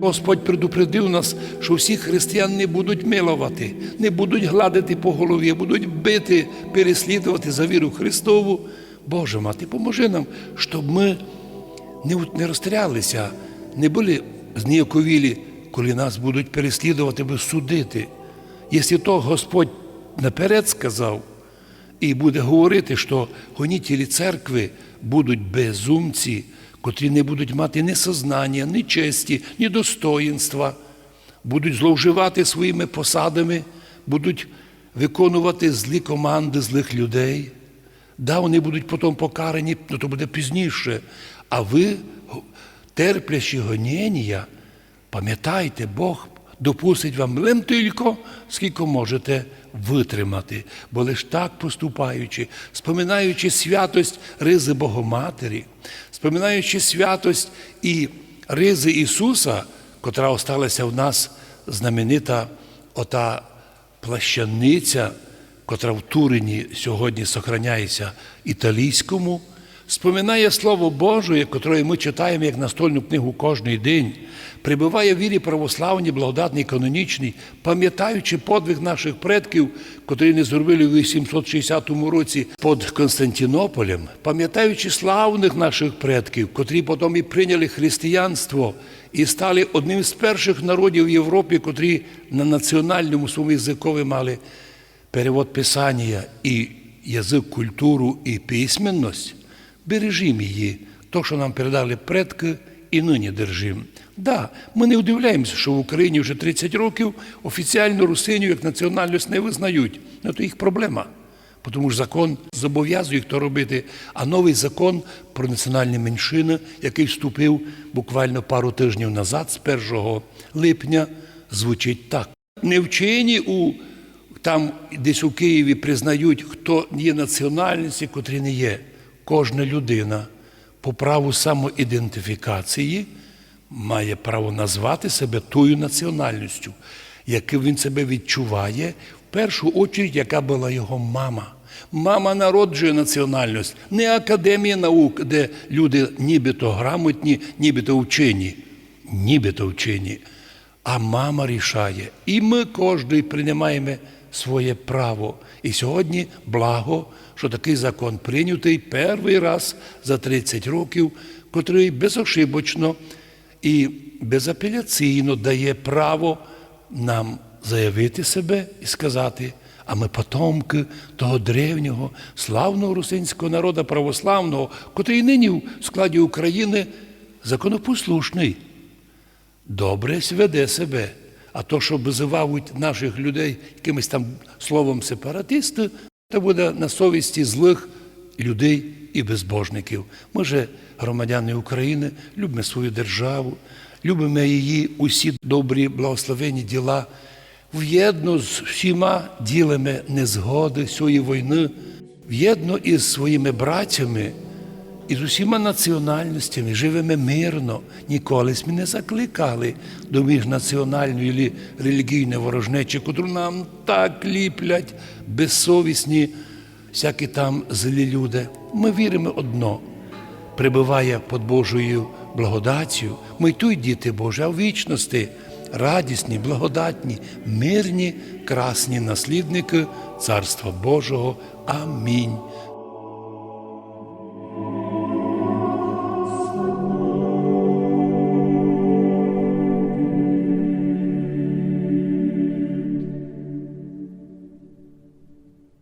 Господь предупредив нас, що всіх християн не будуть милувати, не будуть гладити по голові, будуть бити, переслідувати за віру Христову. Боже мати, поможи нам, щоб ми не, розстрялися, не були зніяковілі, коли нас будуть переслідувати, або судити. Якщо то Господь наперед сказав і буде говорити, що гонітелі церкви будуть безумці, котрі не будуть мати ні сознання, ні честі, ні достоїнства, будуть зловживати своїми посадами, будуть виконувати злі команди злих людей. Да, вони будуть потім покарані, але то буде пізніше. А ви, терплячи гоніння, пам'ятайте, Бог допустить вам лим тільки, скільки можете витримати. Бо лиш так поступаючи, споминаючи святость ризи Богоматері, споминаючи святость і ризи Ісуса, котра осталася в нас знаменита ота плащаниця, котра в Турині сьогодні сохраняється італійському, споминає Слово Боже, котре ми читаємо як настольну книгу кожний день, прибуває в вірі православній, благодатній, канонічній, пам'ятаючи подвиг наших предків, котрі не зробили в 860 році під Константинополем, пам'ятаючи славних наших предків, котрі потім і прийняли християнство і стали одним з перших народів в Європі, котрі на національному своєму язикові мали перевод Писання і язик, культуру і письменність, бережімо її, то, що нам передали предки, і нині держимо. Да, ми не удивляємося, що в Україні вже 30 років офіціально русиню як національність не визнають. Ну, то їх проблема. Тому що закон зобов'язує їх то робити. А новий закон про національні меншини, який вступив буквально пару тижнів назад, з 1 липня, звучить так. Не вчені у там десь у Києві признають, хто є національності, котрі не є. Кожна людина по праву самоідентифікації має право назвати себе тою національністю, яким він себе відчуває, в першу очередь, яка була його мама. Мама народжує національність, не академія наук, де люди нібито грамотні, нібито вчені, нібито вчені. А мама рішає. І ми кожен приймаємо своє право. І сьогодні благо, що такий закон прийнятий перший раз за 30 років, котрий безошибочно і безапеляційно дає право нам заявити себе і сказати, а ми потомки того древнього, славного русинського народу православного, котрий нині в складі України законопослушний добре веде себе. А то, що визивають наших людей якимось там словом сепаратисти, це буде на совісті злих людей і безбожників. Ми же громадяни України, любимо свою державу, любимо її усі добрі благословенні діла. В'єдно з всіма ділами незгоди цієї війни, в'єдно із своїми братями. І з усіма національностями живемо мирно, ніколи ми не закликали до міжнаціональної релігійної ворожнечі, котру нам так ліплять безсовісні, всякі там злі люди. Ми віримо одно, прибуває під Божою благодаттю, ми й тут діти Божі, а в вічності радісні, благодатні, мирні, красні наслідники Царства Божого. Амінь.